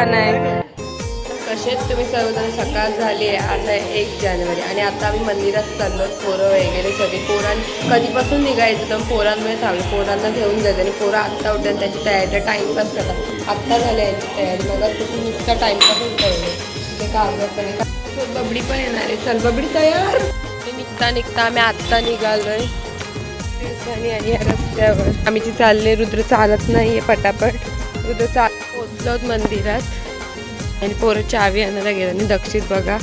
का नाही कसेच तुम्ही सर्वजण सकाळ झाली आहे आज आहे एक जानेवारी. आणि आता आम्ही मंदिरात चाललो पोरं वगैरे सगळे. पोरां कधीपासून निघायचं तर पोरांमुळे थांबले पोरांना घेऊन जायचं. आणि पोरं आत्ता उठल्या त्यांची तयारी टाईमपास करतात. आत्ता झाली यांची तयारी. मग तुम्ही नुसता टाईमपासच ठेवले ते कागद बबडी पण येणार आहे. चल बबडी तयार. निघता निघता आम्ही आत्ता निघालोय. आणि आणि या रस्त्यावर. आम्ही जी चालले रुद्र चालत नाहीये पटापट. रुद्र चाल पोचलो मंदिरात. आणि पोरं चावी आणायला गेलं. आणि दक्षित बघा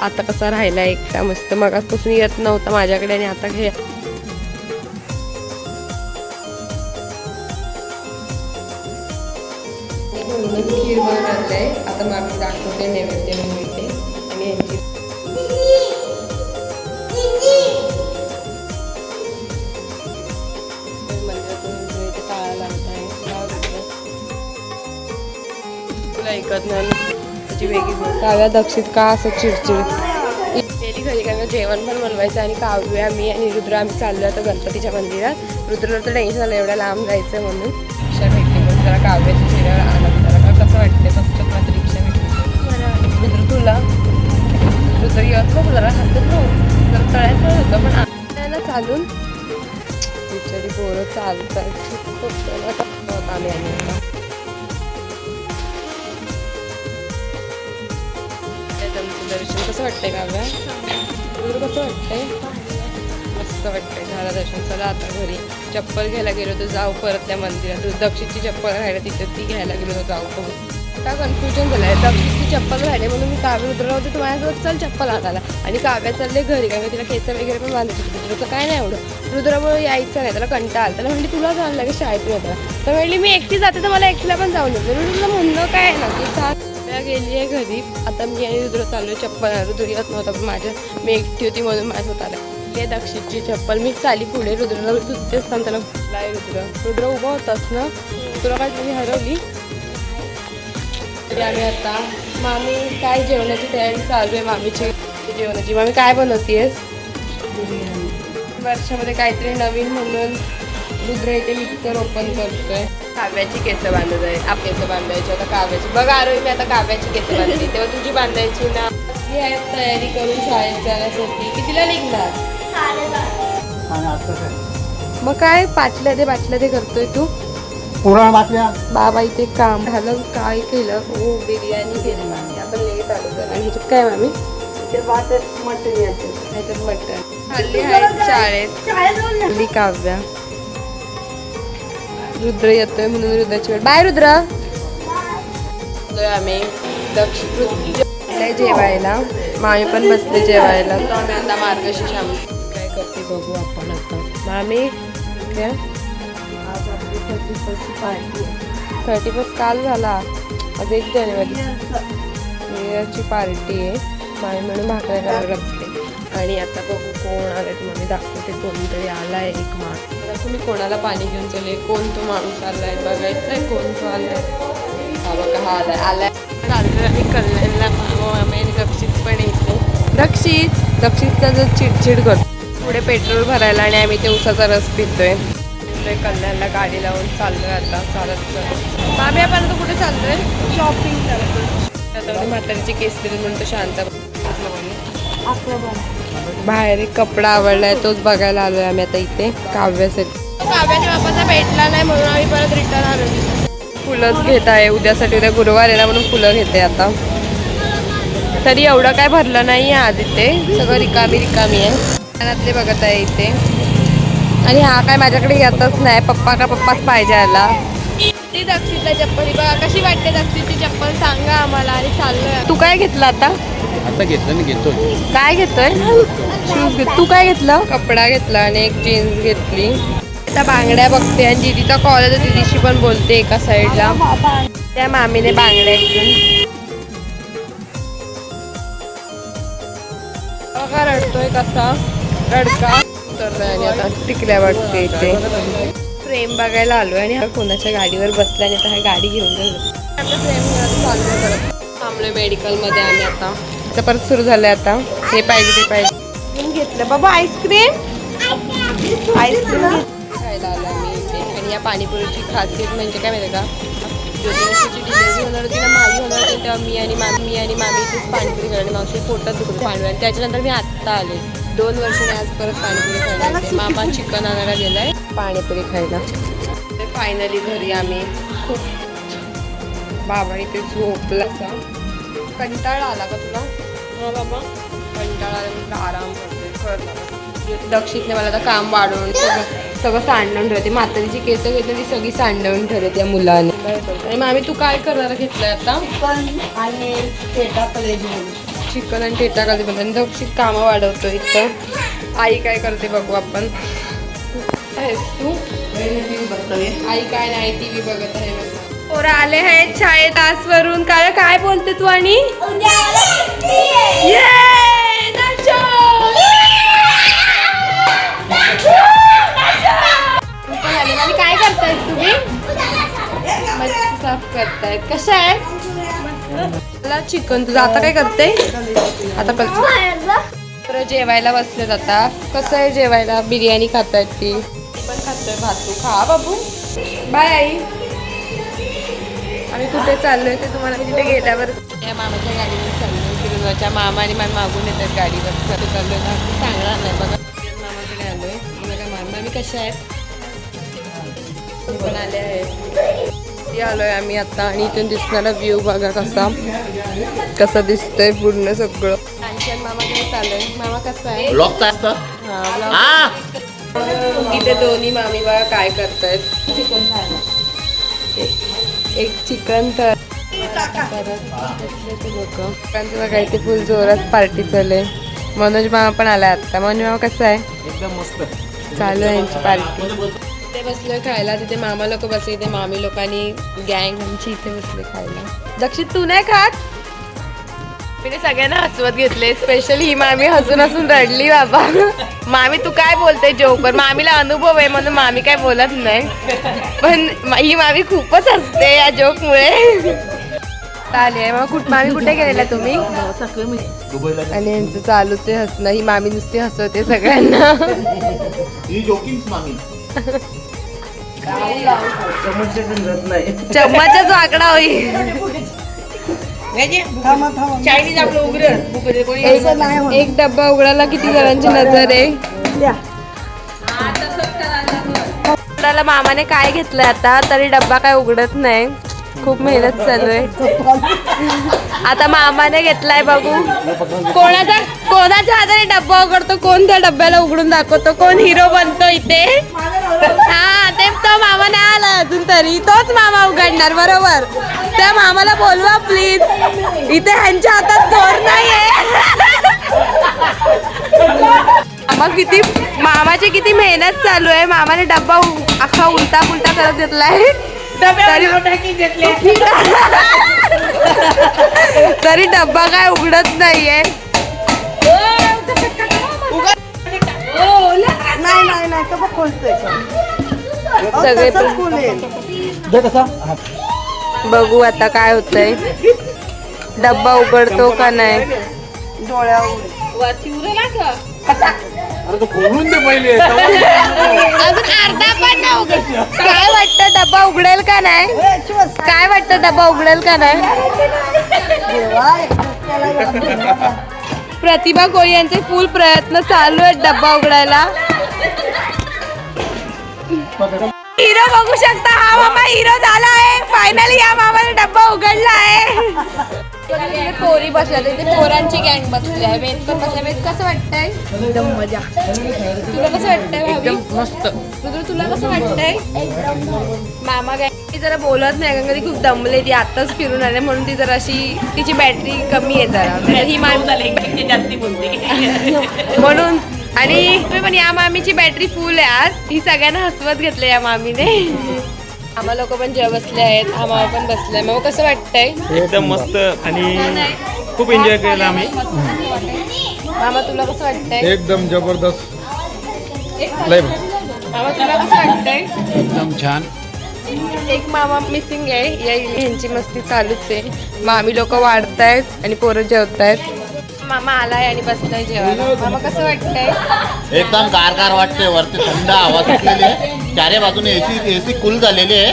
आता कसा राहिला एकटा मस्त. मगासपासून येत नव्हता माझ्याकडे आणि आता घे. खीर बनवून आहे आता मग दाखवते नैवेद्य मिळते आणि यांची ऐकत नाही त्याची वेगळी. काव्या दक्षित का असं चिडचिड. गेली घरी कारण जेवण पण बनवायचं आणि काव्या मी आणि रुद्र आम्ही चाललो आता गणपतीच्या मंदिरात. रुद्रला तर टेन्शन आलं एवढ्या लांब जायचं म्हणून. रिक्षा भेटली म्हणून जरा काव्याच्या चेहऱ्यावर आनंद झाला का कसं वाटते फक्त माझं रिक्षा भेटली रुद्र तुला? रुद्र येत नको जरा हातात नको जरा तळ्यात होतं पण ना चालून. बिचारी पोरं चालतात आम्ही आणि दर्शन कसं वाटतंय काव्या तुला कसं वाटतंय? मस्त वाटतंय झालं दर्शन. चला आता घरी. चप्पल घ्यायला गेलो तर जाऊ परत त्या मंदिरात. दक्षिणची चप्पल राहिला तिथे ती घ्यायला गेलो तर जाऊ परत का कन्फ्युजन झालंय? दक्षिणची चप्पल राहिले म्हणून मी काव्य उतरलं होते तुम्हाला चल चप्पल आणायला. आणि काव्या चालले घरी. काय तिला केस वगैरे पण बांधायचे होते. रुद्रचं काय नाही एवढं. रुद्रामुळे यायचं नाही त्याला कंटाळ आला. त्याला म्हणली तुला जाऊन लागेल शाळेतून येताना तर म्हणली मी एकटी जाते तर मला एकटीला पण जाऊन येतो तुझं म्हणणं काय आहे ना की त्या गेली आहे घरी. आता मी आणि रुद्र चाललो चप्पल रुद्र येत नव्हता पण माझ्या मी एकटी होती म्हणून माझ्या स्वतःला ते दक्षिणची चप्पल. मी चाली पुढे. रुद्रला दुसरे असताना त्याला फुटलाय रुद्र. रुद्र उभा होतास ना? तुला काय तुम्ही हरवली. तरी आम्ही आता मामी काय जेवणाची तयारी चालू आहे मामीची? जेवणाची. मामी काय बनवतीयस वर्षामध्ये काहीतरी नवीन म्हणून रुद्र इथे मिक्सर ओपन करतोय. काव्याची केस बांधत आहे आप केस बांधायची आता काव्याची. बघ आरोही मी आता काव्याची केस बांधली तेव्हा तुझी बांधायची ना? ही आहे तयारी करून शाळेत जाण्यासाठी. कितीला निघणार? मग काय? पाचल्या ते पाचल्या ते करतोय तू? पुराण बातम्या बाबा इथे काम झालं. काय केलं? हो बिर्याणी केली मामी. आपण लेट आलो आणि ह्याच्यात काय मामी? मटन ह्याच्यात मटन हल्ली आहेत शाळेत. हल्ली काव्या. रुद्र येतोय म्हणून रुद्राची वेळ. बाय रुद्र. आम्ही दक्ष रुद्र जेवायला. मामी पण बसले जेवायला. तर आम्ही आता मार्गशीर्ष आम्ही काय करते बघू आपण आता. मामी काय थर्टी फर्स्ट काल झाला. आज एक जानेवारी. पार्टी आहे. मामी म्हणून भाकऱ्या करायला लागते आणि आता बघू कोण आले तुम्हाला दाखवते कोणतरी आलाय एक माणूस. आता तुम्ही कोणाला पाणी घेऊन चालले कोण तो माणूस आलाय? बघायचंय कोण तो आलाय. हा बघा हा आलाय. आलाय. चाललोय आम्ही कल्याणला. मामी आणि दक्षित पण येते. दक्षित? दक्षितचा जो चिडचिड करतो. पुढे पेट्रोल भरायला आणि आम्ही ते उसाचा रस पितोय. कल्याणला गाडी लावून चाललोय आता. चालत चालत मामी आपण कुठे चाललोय? शॉपिंग करतो आता म्हातारीची केस दिली म्हणून तो शांत बाहेर एक कपडा आवडलाय तोच बघायला आलोय आम्ही आता इथे काव्यासाठी. काव्याच्या बापाचा भेटला नाही म्हणून आम्ही परत रिटर्न आलो फुलंच घेत आहे उद्यासाठी उद्या गुरुवार आहे ना म्हणून फुलं घेते आता. तरी एवढं काय भरलं नाही आहे आज इथे सगळं रिकामी रिकामी आहे. दुकानातले बघत आहे इथे. आणि हा काय माझ्याकडे येतच नाही पप्पा का पप्पाच पाहिजे आला ती दक्षिणला चप्पल. ही बघा कशी वाटते दक्षिणची चप्पल? सांगा आम्हाला. आणि चाललोय तू काय घेतलं आता? आता घेतलं मी घेतो काय घेतोय? शूज घेत तू काय घेतलं? कपडा घेतला आणि एक जीन्स घेतली. आता बांगड्या बघते आणि दीदीचा कॉल आहे तर दीदीशी पण बोलते एका साईडला त्या मामीने बांगड्या बघा रडतोय कसा. रडका. आणि आता टिकल्या वाटते इथे. फ्रेम बघायला आलोय आणि हा कोणाच्या गाडीवर बसला आणि आता हा गाडी घेऊन जाईल आता फ्रेम चाललोय परत. थांबलोय मेडिकलमध्ये आम्ही आता. आता परत सुरू झालंय आता. हे पाहिजे ते पाहिजे. घेतलं. बाबा आईस्क्रीम आईस्क्रीम खायला आलो आम्ही इथे. आणि या पाणीपुरीची खासियत म्हणजे काय माहिती का? ज्योतिषीची डिलिव्हरी होणार होती ना तेव्हा मी आणि मामी मी आणि मामी इथेच पाणीपुरी खायला मावशी पोटात दुखत पाणीपुरी. आणि त्याच्यानंतर मी आत्ता आले दोन वर्षांनी आज परत पाणीपुरी खायला. मामा चिकन आणायला गेलाय. पाणीपुरी खायला. ते फायनली घरी आम्ही खूप बाबा इथे झोपला असा. कंटाळा आला का तुला? हा बाबा. कंटाळा आला आराम करते दक्षितने मला आता काम वाढवून सगळं सगळं सांडवून ठेवते. म्हातारीची केस घेतली ती सगळी सांडवून ठेवते त्या मुलाने. आणि मामी तू काय करणार घेतलंय आता? आणि पेटा कलेजी चिकन आणि ठेटा कधी पण आणि दक्षित कामं वाढवतो इथं. आई काय करते बघू आपण. तू? आई काय नाही टी व्ही बघत आहे पोरं आले आहेत शाळेत आजवरून. काय काय बोलते तू आणि? चिकन. तुझं आता काय करते आता तर जेवायला बसलेत आता. कसं आहे जेवायला? बिर्याणी खातायत ती. ती पण खातोय भातू. खा बाबू. बाय आई. आम्ही कुठे चाललोय ते तुम्हाला मी तिथे गेल्यावर या मामाच्या गाडीवर चाललोय. फिरवाच्या मामा आणि मामा मागून येतात गाडीवर. कुठे चाललोय ना सांगणार नाही. बघा मामाकडे आलोय. बघा मामा आम्ही कशा आहेत? मी पण आले आहेत. ती आलोय आम्ही आता आणि इथून दिसणारा व्ह्यू बघा कसा. कसा दिसतोय पूर्ण सगळं. कांचन मामा कसा आहे? हा vlog. हा इथे दोन्ही मामी बघा काय करतायत. चिकन एक चिकन तर. चिकनचं बघा इथे फुल जोरात पार्टी चालू आहे. मनोज मामा पण आलाय आता. मनोज मामा कसा आहे? एकदम मस्त. चालू आहे यांची पार्टी ते बसलोय खायला तिथे मामा लोक बसले इथे मामी लोकांनी गँग आमची इथे बसले खायला. दक्षित तू नाही खात? मी सगळ्यांना हसवत घेतले. स्पेशली ही मामी हसून हसून रडली बाबा. मामी तू काय बोलते जोकर मामीला अनुभव आहे म्हणून मामी काय बोलत नाही. पण ही मामी खूपच हसते या जोकमुळे चालेल मग कुठ मामी कुठे गेलेला तुम्ही? आणि यांचं चालूच आहे हसणं. ही मामी नुसती हसवते सगळ्यांना. ही जोकिंग मामी. चम्माचाच आकडा होईल थांबा थांबा. एक एक डब्बा उघडायला किती जणांची नजर आहे? मामाने काय घेतलंय आता? तरी डब्बा काय उघडत नाही. खूप मेहनत चालू आहे. आता मामाने घेतलाय बघू. कोणाचा कोणाच्या हाताने डब्बा उघडतो? कोण त्या डब्याला उघडून दाखवतो? कोण हिरो बनतो इथे? हा ते तो मामा नाही आला अजून तरी. तोच मामा उघडणार बरोबर. त्या मामाला बोलवा प्लीज इथे ह्यांच्या हातात जोर नाहीये. मामा किती मामाची किती मेहनत चालू आहे. मामाने डब्बा अख्खा उलटा पुलटा करत घेतलाय. तरी तरी डब्बा काय उघडत नाहीये. नाही नाही नाही कसं खोलतोय. सगळे कसं खोलेल. दे कसा बघू आता काय होतंय. डब्बा उघडतो का नाही? डोळ्यावर अरे तो खोलून दे पहिले. अजून अर्धा पण नाही उघड काय वाटतं डब्बा उघडेल का नाही? ए, शिवस. काय वाटतं डब्बा उघडेल का नाही? देवा, त्याला एवढा प्रतिभा कोळी यांचे फुल प्रयत्न चालू आहेत डब्बा उघडायला. हिरो बघू शकता. हा मामा हिरो झाला आहे फायनली या मामाने डब्बा उघडला आहे पोरी बसल्या तिथे पोरांची गँग बसली आहे. वेद पण बसल्या वेद कसं वाटतंय? एकदम मजा. तुला कसं वाटतंय एकदम मस्त. तुला कसं वाटतंय? मामा गँग ती जरा बोलत नाही. कारण ती खूप दमले. ती आताच फिरून आले म्हणून ती जरा अशी तिची बॅटरी कमी आहे जरा. ही मामी म्हणून आणि पण या मामीची बॅटरी फुल आहे आज. ही सगळ्यांना हसवत घेतलं या मामीने. आम्हा लोक पण जेव्हा बसले आहेत आम्हाला पण बसले मग कसं वाटतंय? एकदम मस्त आणि खूप एन्जॉय केलं आम्ही. मामा तुला कसं वाटतंय? एकदम जबरदस्त. लय. मामा तुला कसं वाटतंय? एकदम छान. एक मामा मिसिंग आहे. या यांची मस्ती चालूच आहे. मामी लोक वाढतायत आणि पोरं जेवतायत. मामा आलाय आणि बसलाय जेवायला. मामा कसं वाटतंय? एकदम गार गार वाटते वरती थंड हवा सुटलेली आहे. चारी बाजूने एसी एसी कुल झालेली आहे.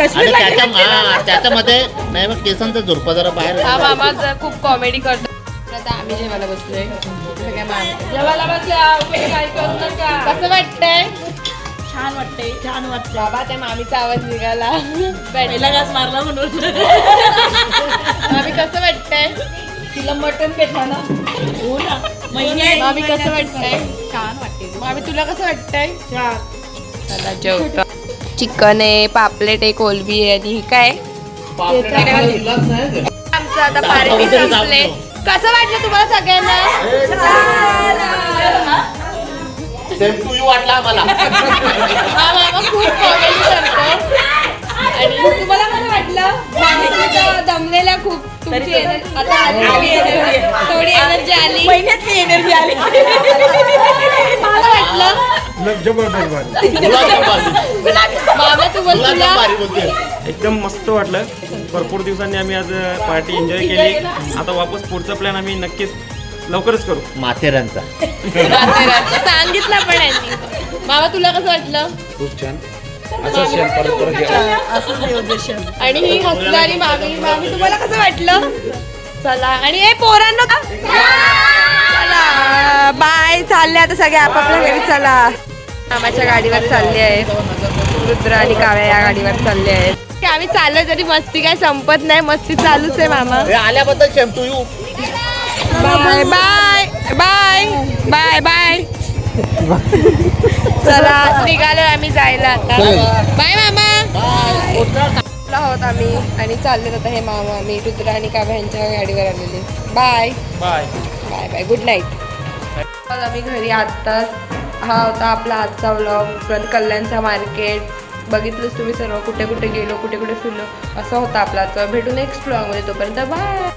आणि त्याच्या हा त्याच्यामध्ये नाही मग केसांचा झुरपा जरा बाहेर हा मामा जर खूप कॉमेडी करतो आता आम्ही जेवायला बसलोय. सगळ्या मामा जेवायला बसल्या. उगाच काय करू नका. कसं वाटतंय? छान वाटते छान वाटते बाबा त्या मामीचा आवाज निघाला. पहिला घास मारला म्हणून. मामी कसं वाटतंय? तिला मटन भेटला ना? हो ना. मामी कसं वाटतंय? छान वाटते मामी तुला कसं वाटतंय? छान. चला जेवतो. चिकन आहे पापलेट आहे कोलबी आहे आणि ही काय? आमचं आता पार्टी संपले. कसं वाटलं तुम्हाला सगळ्यांना? सेम टू यू वाटला आम्हाला. हा मामा खूप कॉमेडी करतो. आणि तुम्हाला कसं वाटलं? दमलेला खूप तुमची एनर्जी आता आली थोडी energy- थोडी एनर्जी आली. महिन्यातली एनर्जी आली. मला वाटलं जबरदस्त भारी गुलाबजाम भारी. मामा तू बोल गुलाबजाम तुला. भारी बोलते एकदम मस्त वाटलं. भरपूर दिवसांनी आम्ही आज पार्टी एन्जॉय केली. आता वापस पुढचा प्लॅन आम्ही नक्कीच लवकरच करू. माथेरानचा. सांगितलं पण मामा तुला कसं वाटलं? खूप छान. शेण परत परत आणि ही हसणारी मामी मामी तुम्हाला कसं वाटलं? चला आणि हे पोरांना चला बाय चालले आता सगळे आपापल्या घरी चला. मामाच्या गाडीवर चालले आहेत रुद्र आणि काव्या या गाडीवर चालले आहेत. आम्ही चाललोय तरी मस्ती काय संपत नाही मस्ती चालूच आहे मामा. हे आल्याबद्दल to you bye bye bye bye bye. चला निघालो आम्ही जायला आता. बाय मामा. आहोत आम्ही आणि चालले आता हे मामा आम्ही रुद्र आणि काव्या यांच्या गाडीवर आलेले. Bye bye bye bye good night आम्ही घरी आत्ताच हा होता आपला आजचा व्लॉग कल्याणचा मार्केट बघितलंच तुम्ही सर्व कुठे कुठे गेलो कुठे कुठे फिरलो? असं होतं आपला आजचा. भेटू नेक्स्ट व्लॉगमध्ये तोपर्यंत. बाय